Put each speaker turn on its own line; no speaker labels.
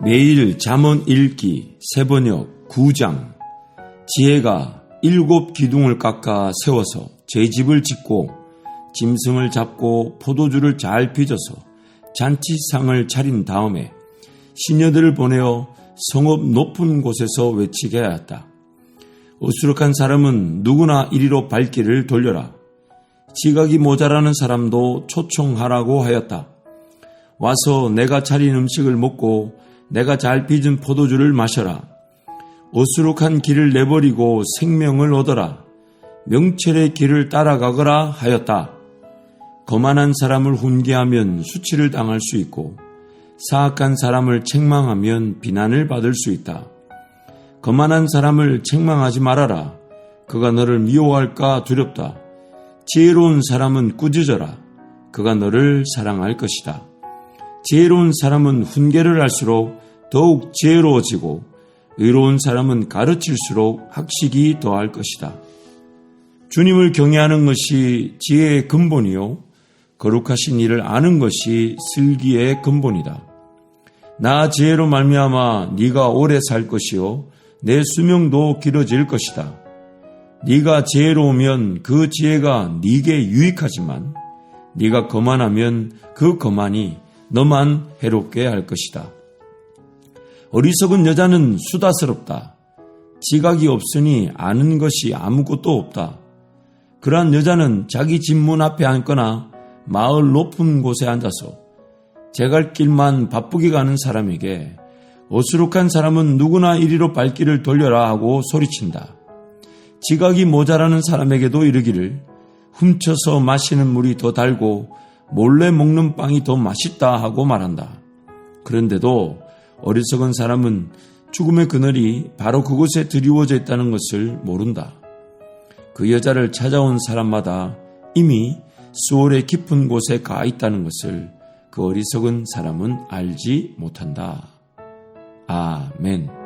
매일 잠언 읽기 세번역 9장 지혜가 일곱 기둥을 깎아 세워서 제 집을 짓고 짐승을 잡고 포도주를 잘 빚어서 잔치상을 차린 다음에 시녀들을 보내어 성읍 높은 곳에서 외치게 하였다. 어수룩한 사람은 누구나 이리로 발길을 돌려라. 지각이 모자라는 사람도 초청하라고 하였다. 와서 내가 차린 음식을 먹고 내가 잘 빚은 포도주를 마셔라. 어수룩한 길을 내버리고 생명을 얻어라. 명철의 길을 따라가거라 하였다. 거만한 사람을 훈계하면 수치를 당할 수 있고 사악한 사람을 책망하면 비난을 받을 수 있다. 거만한 사람을 책망하지 말아라. 그가 너를 미워할까 두렵다. 지혜로운 사람은 꾸짖어라. 그가 너를 사랑할 것이다. 지혜로운 사람은 훈계를 할수록 더욱 지혜로워지고 의로운 사람은 가르칠수록 학식이 더할 것이다. 주님을 경외하는 것이 지혜의 근본이요. 거룩하신 이를 아는 것이 슬기의 근본이다. 나 지혜로 말미암아 네가 오래 살 것이요 내 수명도 길어질 것이다. 네가 지혜로우면 그 지혜가 네게 유익하지만 네가 거만하면 그 거만이 너만 해롭게 할 것이다. 어리석은 여자는 수다스럽다. 지각이 없으니 아는 것이 아무것도 없다. 그러한 여자는 자기 집문 앞에 앉거나 마을 높은 곳에 앉아서 제갈 길만 바쁘게 가는 사람에게 어수룩한 사람은 누구나 이리로 발길을 돌려라 하고 소리친다. 지각이 모자라는 사람에게도 이르기를 훔쳐서 마시는 물이 더 달고 몰래 먹는 빵이 더 맛있다 하고 말한다. 그런데도 어리석은 사람은 죽음의 그늘이 바로 그곳에 드리워져 있다는 것을 모른다. 그 여자를 찾아온 사람마다 이미 수월의 깊은 곳에 가 있다는 것을 그 어리석은 사람은 알지 못한다. 아멘.